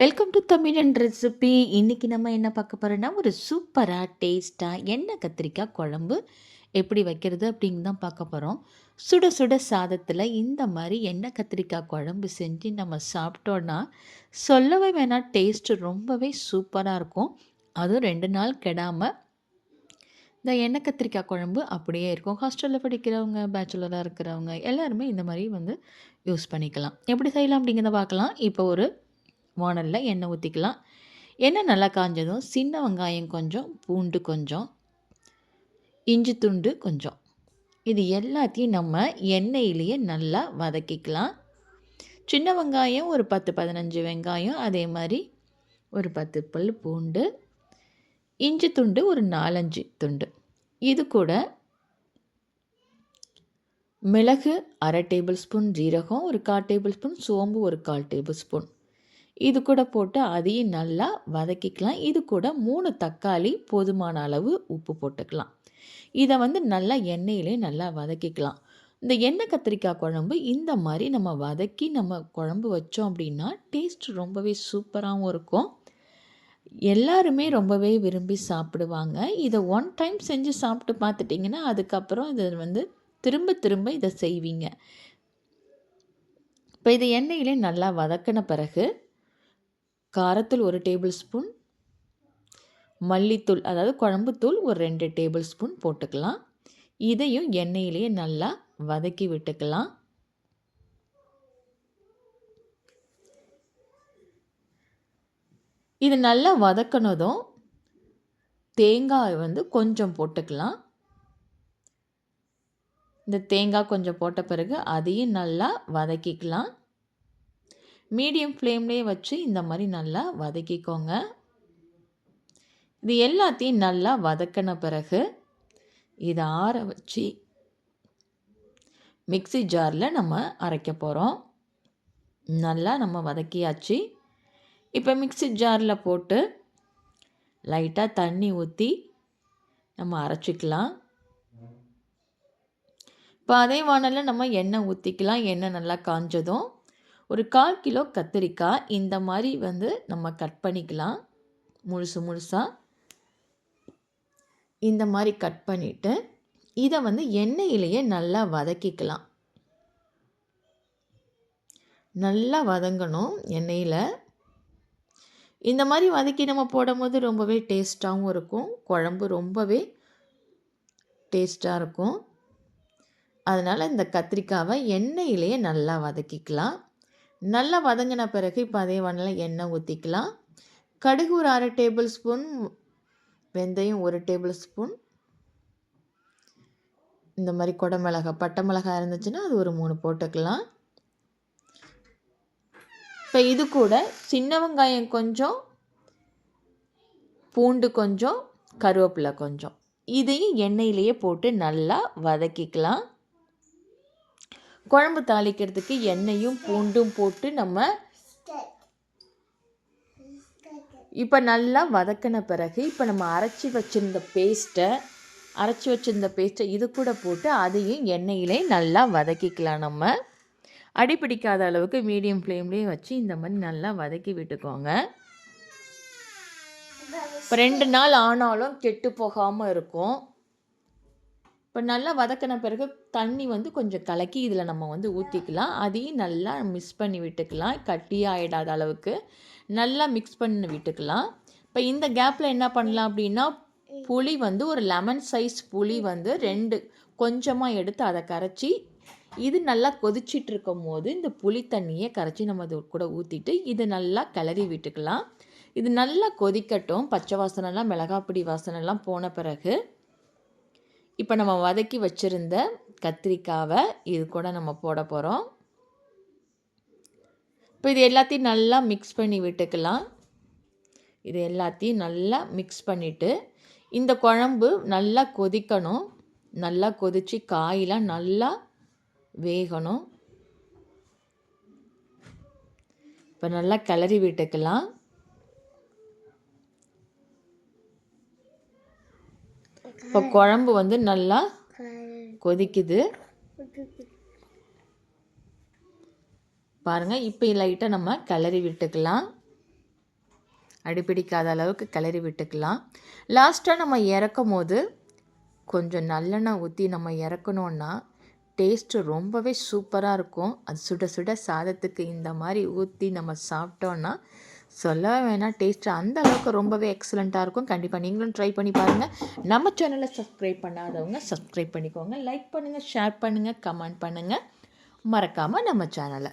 Welcome to தமிழன் recipe இன்றைக்கி நம்ம என்ன பார்க்க போகிறோன்னா ஒரு சூப்பராக டேஸ்ட்டாக எண்ணெய் கத்திரிக்காய் குழம்பு எப்படி வைக்கிறது அப்படின்னு தான் பார்க்க போகிறோம் சுட சுட சாதத்தில் இந்த மாதிரி எண்ணெய் கத்திரிக்காய் குழம்பு செஞ்சு நம்ம சாப்பிட்டோன்னா சொல்லவே வேணாம் டேஸ்ட்டு ரொம்பவே சூப்பராக இருக்கும். அதுவும் ரெண்டு நாள் கெடாமல் இந்த எண்ணெய் கத்திரிக்காய் குழம்பு அப்படியே இருக்கும். ஹாஸ்டலில் படிக்கிறவங்க பேச்சுலராக இருக்கிறவங்க எல்லாருமே இந்த மாதிரி வந்து யூஸ் பண்ணிக்கலாம். எப்படி செய்யலாம் அப்படிங்கிறத பார்க்கலாம். இப்போ ஒரு வானலில் எண்ணெய் ஊற்றிக்கலாம் எண்ணெய் நல்லா காஞ்சதும் சின்ன வெங்காயம் கொஞ்சம் பூண்டு கொஞ்சம் இஞ்சி துண்டு கொஞ்சம். இது எல்லாத்தையும் நம்ம எண்ணெயிலேயே நல்லா வதக்கிக்கலாம். சின்ன வெங்காயம் ஒரு பத்து பதினஞ்சு வெங்காயம் அதே மாதிரி ஒரு பத்து பல் பூண்டு இஞ்சி துண்டு ஒரு நாலஞ்சு துண்டு. இது கூட மிளகு அரை டேபிள் ஸ்பூன் ஜீரகம் ஒரு கால் டேபிள் ஸ்பூன் சோம்பு ஒரு கால் டேபிள் ஸ்பூன். இது கூட போட்டு அதையும் நல்லா வதக்கிக்கலாம். இது கூட மூணு தக்காளி போதுமான அளவு உப்பு போட்டுக்கலாம். இதை வந்து நல்லா எண்ணெயிலே நல்லா வதக்கிக்கலாம். இந்த எண்ணெய் கத்திரிக்காய் குழம்பு இந்த மாதிரி நம்ம வதக்கி நம்ம குழம்பு வச்சோம் அப்படின்னா டேஸ்ட் ரொம்பவே சூப்பராகவும் இருக்கும். எல்லாருமே ரொம்பவே விரும்பி சாப்பிடுவாங்க. இதை ஒன் டைம் செஞ்சு சாப்பிட்டு பார்த்துட்டிங்கன்னா அதுக்கப்புறம் இதை வந்து திரும்ப திரும்ப இதை செய்வீங்க. இப்போ இதை எண்ணெயிலே நல்லா வதக்கின பிறகு காரத்தூள் ஒரு டேபிள் ஸ்பூன். மல்லித்தூள் அதாவது குழம்புத்தூள் ஒரு ரெண்டு டேபிள் ஸ்பூன் போட்டுக்கலாம். இதையும் எண்ணெயிலேயே நல்லா வதக்கி விட்டுக்கலாம். இது நல்லா வதக்கினதும் தேங்காய் வந்து கொஞ்சம் போட்டுக்கலாம். இந்த தேங்காய் கொஞ்சம் போட்ட பிறகு அதையும் நல்லா வதக்கிக்கலாம். மீடியம் ஃப்ளேம்லேயே வச்சு இந்த மாதிரி நல்லா வதக்கிக்கோங்க. இது எல்லாத்தையும் நல்லா வதக்கின பிறகு இதை ஆற வச்சு மிக்சி ஜாரில் நம்ம அரைக்க போகிறோம் நல்லா நம்ம வதக்கியாச்சு. இப்போ மிக்சி ஜாரில் போட்டு லைட்டாக தண்ணி ஊற்றி நம்ம அரைச்சிக்கலாம். இப்போ அதே வானலில் நம்ம எண்ணெய் ஊற்றிக்கலாம் எண்ணெய் நல்லா காஞ்சதும் ஒரு கால் கிலோ கத்திரிக்காய் இந்த மாதிரி வந்து நம்ம கட் பண்ணிக்கலாம். முழுசு முழுசாக இந்த மாதிரி கட் பண்ணிவிட்டு இதை வந்து எண்ணெயிலேயே நல்லா வதக்கிக்கலாம். நல்லா வதங்கணும் எண்ணெயில். இந்த மாதிரி வதக்கி நம்ம போடும்போது ரொம்பவே டேஸ்ட்டாகவும் இருக்கும். குழம்பு ரொம்பவே டேஸ்ட்டாக இருக்கும். அதனால் இந்த கத்திரிக்காவை எண்ணெயிலேயே நல்லா வதக்கிக்கலாம். நல்லா வதங்கின பிறகு இப்போ அதே வண்ணில் எண்ணெய் ஊற்றிக்கலாம் கடுகு ஒரு அரை டேபிள் ஸ்பூன் வெந்தயம் ஒரு டேபிள் ஸ்பூன் இந்த மாதிரி கொடை பட்டை மிளகாய் இருந்துச்சுன்னா அது ஒரு மூணு போட்டுக்கலாம். இப்போ இது கூட சின்ன வெங்காயம் கொஞ்சம் பூண்டு கொஞ்சம் கருவேப்பிலை கொஞ்சம். இதையும் எண்ணெயிலேயே போட்டு நல்லா வதக்கிக்கலாம். குழம்பு தாளிக்கிறதுக்கு எண்ணெயும் பூண்டும் போட்டு நம்ம இப்போ நல்லா வதக்கின பிறகு இப்போ நம்ம அரைச்சி வச்சுருந்த பேஸ்ட்டை அரைச்சி வச்சுருந்த பேஸ்ட்டை இது கூட போட்டு அதையும் எண்ணெயிலே நல்லா வதக்கிக்கலாம் நம்ம. அடிபிடிக்காத அளவுக்கு மீடியம் ஃப்ளேம்லேயே வச்சு இந்த மாதிரி நல்லா வதக்கி விட்டுக்கோங்க. இப்போ ரெண்டு நாள் ஆனாலும் கெட்டு போகாமல் இருக்கும். இப்போ நல்லா வதக்கின பிறகு தண்ணி வந்து கொஞ்சம் கலக்கி இதில் நம்ம வந்து ஊற்றிக்கலாம் அதையும் நல்லா மிக்ஸ் பண்ணி விட்டுக்கலாம். கட்டியாகிடாத அளவுக்கு நல்லா மிக்ஸ் பண்ணி விட்டுக்கலாம். இப்போ இந்த கேப்பில் என்ன பண்ணலாம் அப்படின்னா புளி வந்து ஒரு லெமன் சைஸ் புளி வந்து ரெண்டு கொஞ்சமாக எடுத்து அதை கரைச்சி இது நல்லா கொதிச்சிட்டு இருக்கும் போது இந்த புளி தண்ணியை கரைச்சி நம்ம இது கூட ஊற்றிட்டு இது நல்லா கிளறி விட்டுக்கலாம். இது நல்லா கொதிக்கட்டும். பச்சை வாசனைலாம் மிளகாப்பிடி வாசனைலாம் போன பிறகு இப்போ நம்ம வதக்கி வச்சுருந்த கத்திரிக்காவை இது கூட நம்ம போட போகிறோம் இப்போ இது எல்லாத்தையும் நல்லா மிக்ஸ் பண்ணி விட்டுக்கலாம். இது எல்லாத்தையும் நல்லா மிக்ஸ் பண்ணிவிட்டு இந்த குழம்பு நல்லா கொதிக்கணும். நல்லா கொதித்து காயெலாம் நல்லா வேகணும். இப்போ நல்லா கிளறி விட்டுக்கலாம். இப்போ குழம்பு வந்து நல்லா கொதிக்குது. பாருங்கள் இப்போ லைட்டாக நம்ம கிளறி விட்டுக்கலாம். அடிப்பிடிக்காத அளவுக்கு கிளறி விட்டுக்கலாம். லாஸ்ட்டாக நம்ம இறக்கும் போது கொஞ்சம் நல்லெண்ணெய் ஊற்றி நம்ம இறக்கணுன்னா டேஸ்ட்டு ரொம்பவே சூப்பராக இருக்கும். அது சுட சுட சாதத்துக்கு இந்த மாதிரி ஊற்றி நம்ம சாப்பிட்டோன்னா சொல்லவே வேணாம். டேஸ்ட்டு அந்த அளவுக்கு ரொம்பவே எக்ஸலண்ட்டாக இருக்கும். கண்டிப்பாக நீங்களும் ட்ரை பண்ணி பாருங்கள் நம்ம சேனலை சப்ஸ்கிரைப் பண்ணாதவங்க சப்ஸ்கிரைப் பண்ணிக்கோங்க. லைக் பண்ணுங்கள் ஷேர் பண்ணுங்கள் கமெண்ட் பண்ணுங்கள் மறக்காமல் நம்ம சேனலை